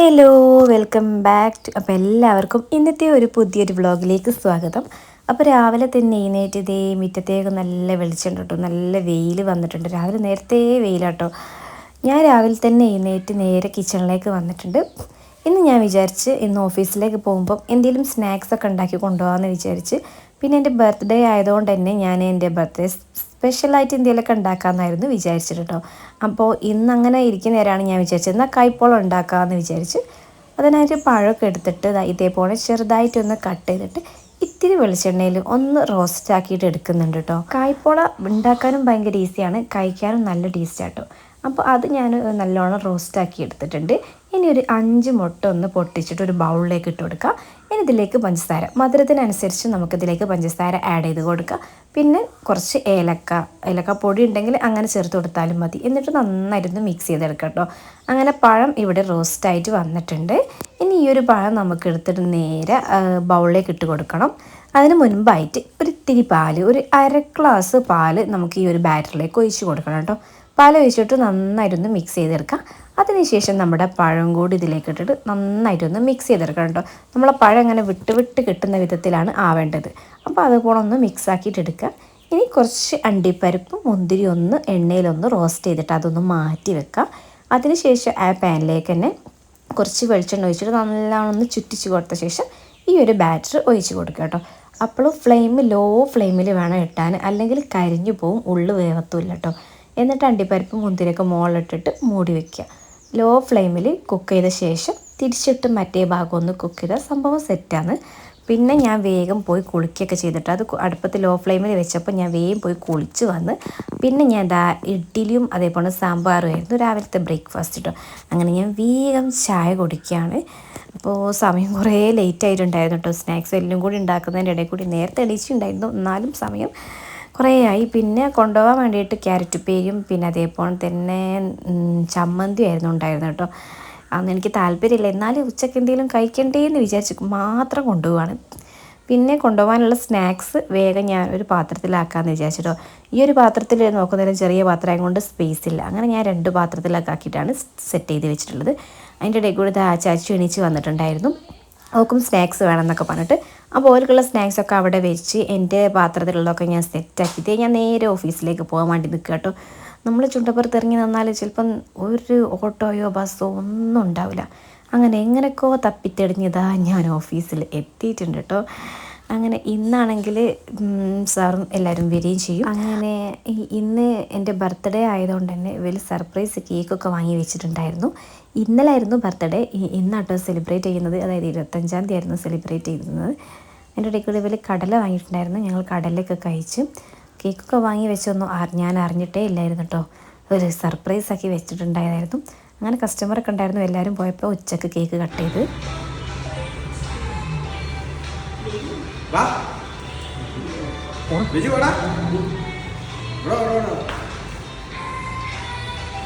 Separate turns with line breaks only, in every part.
Hello welcome back to അപ്പോൾ എല്ലാവർക്കും ഇന്നത്തെ ഒരു പുതിയൊരു വ്ളോഗിലേക്ക് സ്വാഗതം. അപ്പോൾ രാവിലെ തന്നെ എഴുന്നേറ്റ് ഇതേ മുറ്റത്തേക്ക് നല്ല വെളിച്ചം കേട്ടോ നല്ല വെയിൽ വന്നിട്ടുണ്ട്. രാവിലെ നേരത്തെ വെയിലാട്ടോ. ഞാൻ രാവിലെ തന്നെ എഴുന്നേറ്റ് നേരെ കിച്ചണിലേക്ക് വന്നിട്ടുണ്ട്. ഇന്ന് ഞാൻ വിചാരിച്ച് ഇന്ന് ഓഫീസിലേക്ക് പോകുമ്പം എന്തെങ്കിലും സ്നാക്സൊക്കെ ഉണ്ടാക്കി കൊണ്ടുപോകാമെന്ന് വിചാരിച്ച്. പിന്നെ എന്റെ ബർത്ത്ഡേ ആയതുകൊണ്ട് തന്നെ ഞാൻ എന്റെ ബർത്ത്ഡേ സ്പെഷ്യലായിട്ട് എന്തെങ്കിലുമൊക്കെ ഉണ്ടാക്കാമെന്നായിരുന്നു വിചാരിച്ചിട്ട് കേട്ടോ. അപ്പോൾ ഇന്ന് അങ്ങനെ ഇരിക്കുന്ന നേരമാണ് ഞാൻ വിചാരിച്ചത്. എന്നാൽ കൈപ്പോളം ഉണ്ടാക്കാമെന്ന് വിചാരിച്ച് അതിനായിട്ട് പഴമൊക്കെ എടുത്തിട്ട് ഇതേപോലെ ചെറുതായിട്ടൊന്ന് കട്ട് ചെയ്തിട്ട് ഇത്തിരി വെളിച്ചെണ്ണയിൽ ഒന്ന് റോസ്റ്റ് ആക്കിയിട്ട് എടുക്കുന്നുണ്ട് കേട്ടോ. കായ്പോള ഉണ്ടാക്കാനും ഭയങ്കര ഈസിയാണ്. കഴിക്കാനും നല്ല ടേസ്റ്റ് ആട്ടോ അപ്പോൾ അത് ഞാൻ നല്ലോണം റോസ്റ്റ് ആക്കി എടുത്തിട്ടുണ്ട്. ഇനി ഒരു അഞ്ച് മുട്ട ഒന്ന് പൊട്ടിച്ചിട്ട് ഒരു ബൗളിലേക്ക് ഇട്ട് കൊടുക്കുക ഇനി ഇതിലേക്ക് പഞ്ചസാര. മധുരത്തിനനുസരിച്ച് നമുക്കിതിലേക്ക് പഞ്ചസാര ആഡ് ചെയ്ത് കൊടുക്കുക പിന്നെ കുറച്ച് ഏലക്ക ഏലക്ക പൊടി ഉണ്ടെങ്കിൽ അങ്ങനെ ചേർത്ത് കൊടുത്താലും മതി. എന്നിട്ട് നന്നായിരുന്നു മിക്സ് ചെയ്തെടുക്കുക കേട്ടോ അങ്ങനെ പഴം ഇവിടെ റോസ്റ്റായിട്ട് വന്നിട്ടുണ്ട്. ഇനി ഈ ഒരു പഴം നമുക്ക് എടുത്തിട്ട് നേരെ ബൗളിലേക്ക് ഇട്ട് കൊടുക്കണം. അതിന് മുൻപായിട്ട് ഒരു ഇത്തിരി പാൽ ഒരു അര ഗ്ലാസ് പാൽ നമുക്ക് ഈ ഒരു ബാറ്ററിലേക്ക് ഒഴിച്ച് കൊടുക്കണം കേട്ടോ പാൽ ഒഴിച്ചിട്ട് നന്നായിരുന്നു മിക്സ് ചെയ്തെടുക്കാം. അതിനുശേഷം നമ്മുടെ പഴം കൂടി ഇതിലേക്ക് ഇട്ടിട്ട് നന്നായിട്ടൊന്ന് മിക്സ് ചെയ്തെടുക്കണം കേട്ടോ. നമ്മളെ പഴം ഇങ്ങനെ വിട്ട് വിട്ട് കിട്ടുന്ന വിധത്തിലാണ് ആവേണ്ടത്. അപ്പോൾ അതുപോലെ ഒന്ന് മിക്സ് ആക്കിയിട്ട് എടുക്കുക. ഇനി കുറച്ച് അണ്ടിപ്പരിപ്പ് മുന്തിരി ഒന്ന് എണ്ണയിലൊന്ന് റോസ്റ്റ് ചെയ്തിട്ട് അതൊന്ന് മാറ്റി വെക്കുക. അതിനുശേഷം ആ പാനിലേക്ക് തന്നെ കുറച്ച് വെളിച്ചെണ്ണ ഒഴിച്ചിട്ട് നല്ലോണം ഒന്ന് ചുറ്റിച്ച് കൊടുത്ത ശേഷം ഈ ഒരു ബാറ്റർ ഒഴിച്ച് കൊടുക്കുക കേട്ടോ. അപ്പോൾ ഫ്ലെയിം ലോ ഫ്ലെയിമിൽ വേണം ഇട്ടാൻ. അല്ലെങ്കിൽ കരിഞ്ഞു പോവും ഉള്ളു വേവത്തുമില്ല കേട്ടോ. എന്നിട്ട് അണ്ടിപ്പരിപ്പ് മുന്തിരിയൊക്കെ മുകളിലിട്ടിട്ട് മൂടി വെക്കുക. ലോ ഫ്ലെയിമിൽ കുക്ക് ചെയ്ത ശേഷം തിരിച്ചിട്ട് മറ്റേ ഭാഗം ഒന്ന് കുക്ക് ചെയ്താൽ സംഭവം സെറ്റാണ് പിന്നെ ഞാൻ വേഗം പോയി കുളിക്കുകയൊക്കെ ചെയ്തിട്ട് അത് അടുപ്പത്ത് ലോ ഫ്ലെയിമിൽ വെച്ചപ്പോൾ ഞാൻ വേഗം പോയി കുളിച്ച് വന്ന് പിന്നെ ഞാൻ ദാ ഇഡ്ഡലിയും അതേപോലെ സാമ്പാറും ആയിരുന്നു രാവിലത്തെ ബ്രേക്ക്ഫാസ്റ്റ് കേട്ടോ അങ്ങനെ ഞാൻ വേഗം ചായ കുടിക്കുകയാണ്. അപ്പോൾ സമയം കുറേ ലേറ്റ് ആയിട്ടുണ്ടായിരുന്നു കേട്ടോ സ്നാക്സ് എല്ലാം കൂടി ഉണ്ടാക്കുന്നതിന്റെ ഇടയിൽ കൂടി നേരത്തെ എണീച്ചിട്ടുണ്ടായിരുന്നു. എന്നാലും സമയം കുറേ ആയി പിന്നെ കൊണ്ടുപോകാൻ വേണ്ടിയിട്ട് ക്യാരറ്റ് ഉപ്പേരിയും പിന്നെ അതേപോലെ തന്നെ ചമ്മന്തി ആയിരുന്നു ഉണ്ടായിരുന്നു കേട്ടോ. അന്ന് എനിക്ക് താല്പര്യമില്ല. എന്നാലും ഉച്ചയ്ക്ക് എന്തെങ്കിലും കഴിക്കണ്ടേ എന്ന് വിചാരിച്ച് മാത്രം കൊണ്ടുപോവാണ്. പിന്നെ കൊണ്ടുപോകാനുള്ള സ്നാക്സ് വേഗം ഞാൻ ഒരു പാത്രത്തിലാക്കാമെന്ന് വിചാരിച്ചിട്ടോ. ഈ ഒരു പാത്രത്തിൽ നോക്കുന്നതിന് ചെറിയ പാത്രമായ കൊണ്ട് സ്പേസ് ഇല്ല. അങ്ങനെ ഞാൻ രണ്ട് പാത്രത്തിലൊക്കെ ആക്കിയിട്ടാണ് സെറ്റ് ചെയ്ത് വെച്ചിട്ടുള്ളത്. അതിന്റെ ഇടയിൽ കൂടി ആ ചാച്ചു എണീച്ച് വന്നിട്ടുണ്ടായിരുന്നു. അവൾക്കും സ്നാക്സ് വേണമെന്നൊക്കെ പറഞ്ഞിട്ട് അപ്പോൾ ഓർക്കുള്ള സ്നാക്സൊക്കെ അവിടെ വെച്ച് എന്റെ പാത്രത്തിലുള്ളതൊക്കെ ഞാൻ സെറ്റാക്കിയിട്ട് ഞാൻ നേരെ ഓഫീസിലേക്ക് പോകാൻ വേണ്ടി നിൽക്കുക കേട്ടോ. നമ്മൾ ചുണ്ടപ്പുറത്ത് ഇറങ്ങി നിന്നാൽ ചിലപ്പം ഒരു ഓട്ടോയോ ബസ്സോ ഒന്നും ഉണ്ടാവില്ല. അങ്ങനെ എങ്ങനെയൊക്കെയോ തപ്പിത്തെടിഞ്ഞതാ ഞാൻ ഓഫീസിൽ എത്തിയിട്ടുണ്ട് കേട്ടോ. അങ്ങനെ ഇന്നാണെങ്കിൽ സാറും എല്ലാവരും വരികയും ചെയ്യും. അങ്ങനെ ഇന്ന് എന്റെ ബർത്ത്ഡേ ആയതുകൊണ്ട് തന്നെ വലിയ സർപ്രൈസ് കേക്കൊക്കെ വാങ്ങി വെച്ചിട്ടുണ്ടായിരുന്നു. ഇന്നലായിരുന്നു ബർത്ത്ഡേ. ഇന്നാട്ടോ സെലിബ്രേറ്റ് ചെയ്യുന്നത്. അതായത് ഇരുപത്തഞ്ചാം തീയതി ആയിരുന്നു സെലിബ്രേറ്റ് ചെയ്യുന്നത്. എന്റെ ഇടയ്ക്ക് കൂടി വലിയ കടല വാങ്ങിയിട്ടുണ്ടായിരുന്നു. ഞങ്ങൾ കടലൊക്കെ കഴിച്ച്. കേക്കൊക്കെ വാങ്ങി വെച്ചൊന്നും ഞാൻ അറിഞ്ഞിട്ടേ ഇല്ലായിരുന്നു കേട്ടോ ഒരു സർപ്രൈസ് ആക്കി വെച്ചിട്ടുണ്ടായിരുന്നു അങ്ങനെ കസ്റ്റമറൊക്കെ ഉണ്ടായിരുന്നു. എല്ലാവരും പോയപ്പോൾ ഉച്ചയ്ക്ക് കേക്ക് കട്ട് ചെയ്ത്.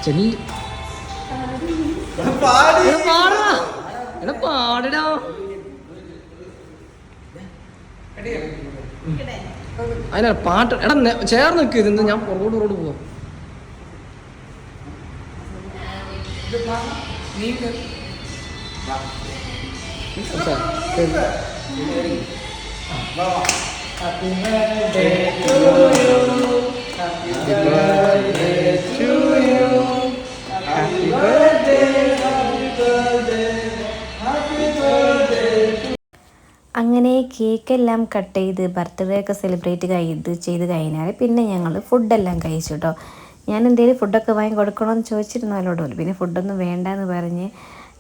ചെനി എടാ പാടടാ. അതിനാ പാട്ട്. എടാ ചേർന്ന് നിൽക്ക് ഇതിന്ന് ഞാൻ പുറകോട്ട് പുറകോട്ട് പോവാം.
അങ്ങനെ കേക്കെല്ലാം കട്ട് ചെയ്ത് ബർത്ത്ഡേ ഒക്കെ സെലിബ്രേറ്റ് ചെയ്ത് ചെയ്ത് കഴിഞ്ഞാൽ പിന്നെ ഞങ്ങൾ ഫുഡെല്ലാം കഴിച്ചു കേട്ടോ ഞാൻ എന്തെങ്കിലും ഫുഡൊക്കെ വാങ്ങി കൊടുക്കണമെന്ന് ചോദിച്ചിരുന്നാലോടോ പിന്നെ ഫുഡൊന്നും വേണ്ടെന്ന് പറഞ്ഞ്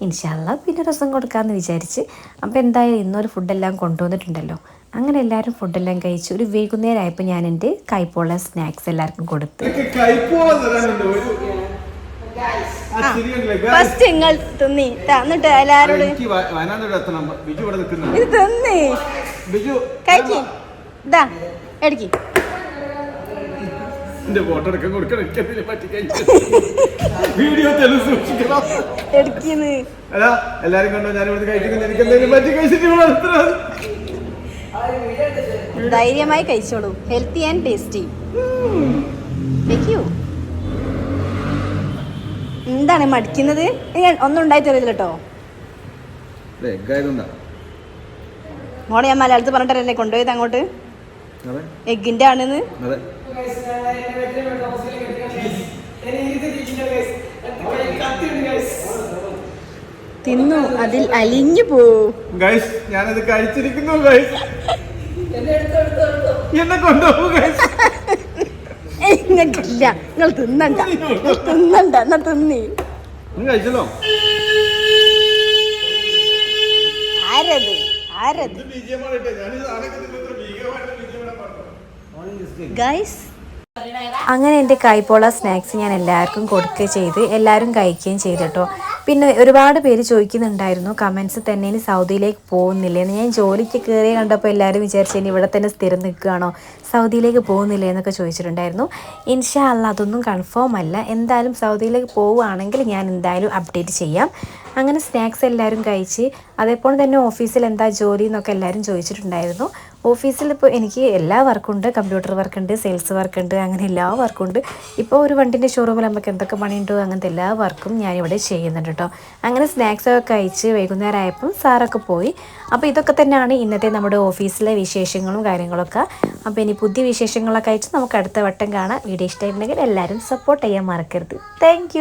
ഇൻഷാല്ല പിന്നെ രസം കൊടുക്കാമെന്ന് വിചാരിച്ച്. അപ്പോൾ എന്തായാലും ഇന്നൊരു ഫുഡെല്ലാം കൊണ്ടുവന്നിട്ടുണ്ടല്ലോ. അങ്ങനെ എല്ലാവരും ഫുഡെല്ലാം കഴിച്ച് ഒരു വൈകുന്നേരം ആയപ്പോൾ ഞാൻ എന്റെ കൈപ്പോള സ്നാക്സ് എല്ലാവർക്കും കൊടുത്ത്
ഫസ്റ്റ് നിങ്ങൾ തിന്നി. തന്നിട്ട് എല്ലാരോടും ഇത് തിന്നി. കഴിക്കി. ഇതാ എടുക്കി.
എന്റെ ഫോട്ടോ എടുക്കാൻ കൊടുക്കണം എനിക്കതിനെ പറ്റി? വീഡിയോ തെളിവ് സൂക്ഷിക്കണം. അല്ല എല്ലാരും കണ്ടോ? ഞാൻ ഇവിടെ കഴിക്കുന്നത് എനിക്ക് എന്തെങ്കിലും പറ്റി കഴിച്ചിട്ട്.
ധൈര്യമായി കഴിച്ചോളൂ. ഹെൽത്തി ആൻഡ് ടേസ്റ്റി വെക്കൂ എന്താണ് മടിക്കുന്നത്? ഒന്നും ഉണ്ടായി തരില്ല കേട്ടോ മോളെ ഞാൻ മലയാളത്തിൽ പറഞ്ഞിട്ടല്ലേ കൊണ്ടുപോയത് അങ്ങോട്ട്? തിന്നു അതിൽ അലിഞ്ഞു പോവും
ഗൈസ് ഞാനത് കഴിച്ചിരിക്കുന്നു ഗൈസ് എന്നെ കൊണ്ടുപോകും ഗൈസ്
നിങ്ങൾക്കില്ല നിങ്ങൾ തിന്നണ്ട. നിങ്ങൾ തിന്നണ്ട. എന്നാ തിന്നി.
നീ കഴിച്ചല്ലോ.
ആരത്? ആരത്? ഗൈസ്
അങ്ങനെ എന്റെ കൈപ്പോള സ്നാക്സ് ഞാൻ എല്ലാവർക്കും കൊടുക്കുകയും ചെയ്ത് എല്ലാവരും കഴിക്കുകയും ചെയ്തു കേട്ടോ പിന്നെ ഒരുപാട് പേര് ചോദിക്കുന്നുണ്ടായിരുന്നു കമൻസ് തന്നെ ഇനി സൗദിയിലേക്ക് പോകുന്നില്ലേ എന്ന്. ഞാൻ ജോലിക്ക് കയറി കണ്ടപ്പോൾ എല്ലാവരും വിചാരിച്ചു ഇനി ഇവിടെ തന്നെ സ്ഥിരം നിൽക്കുകയാണോ? സൗദിയിലേക്ക് പോകുന്നില്ലേ എന്നൊക്കെ ചോദിച്ചിട്ടുണ്ടായിരുന്നു. ഇൻഷാ അല്ല അതൊന്നും കൺഫേം അല്ല. എന്തായാലും സൗദിയിലേക്ക് പോവുകയാണെങ്കിൽ ഞാൻ എന്തായാലും അപ്ഡേറ്റ് ചെയ്യാം. അങ്ങനെ സ്നാക്സ് എല്ലാവരും കഴിച്ച് അതേപോലെ തന്നെ ഓഫീസിൽ എന്താ ജോലി എന്നൊക്കെ എല്ലാവരും ചോദിച്ചിട്ടുണ്ടായിരുന്നു. ഓഫീസിൽ ഇപ്പോൾ എനിക്ക് എല്ലാ വർക്കും ഉണ്ട് കമ്പ്യൂട്ടർ വർക്ക് ഉണ്ട് സെയിൽസ് വർക്ക് ഉണ്ട് അങ്ങനെ എല്ലാ വർക്കും ഉണ്ട്. ഇപ്പോൾ ഒരു വണ്ടിന്റെ ഷോറൂമിൽ നമുക്ക് എന്തൊക്കെ പണിയുണ്ടോ അങ്ങനത്തെ എല്ലാ വർക്കും ഞാനിവിടെ ചെയ്യുന്നുണ്ട് കേട്ടോ അങ്ങനെ സ്നാക്സ് ഒക്കെ കഴിച്ച് വൈകുന്നേരം ആയപ്പം സാറൊക്കെ പോയി. അപ്പോൾ ഇതൊക്കെ തന്നെയാണ് ഇന്നത്തെ നമ്മുടെ ഓഫീസിലെ വിശേഷങ്ങളും കാര്യങ്ങളൊക്കെ. അപ്പോൾ ഇനി പുതിയ വിശേഷങ്ങളൊക്കെ അയച്ച് നമുക്ക് അടുത്ത വട്ടം കാണാം. വീഡിയോ ഇഷ്ടമായിട്ടുണ്ടെങ്കിൽ എല്ലാവരും സപ്പോർട്ട് ചെയ്യാൻ മറക്കരുത്. താങ്ക്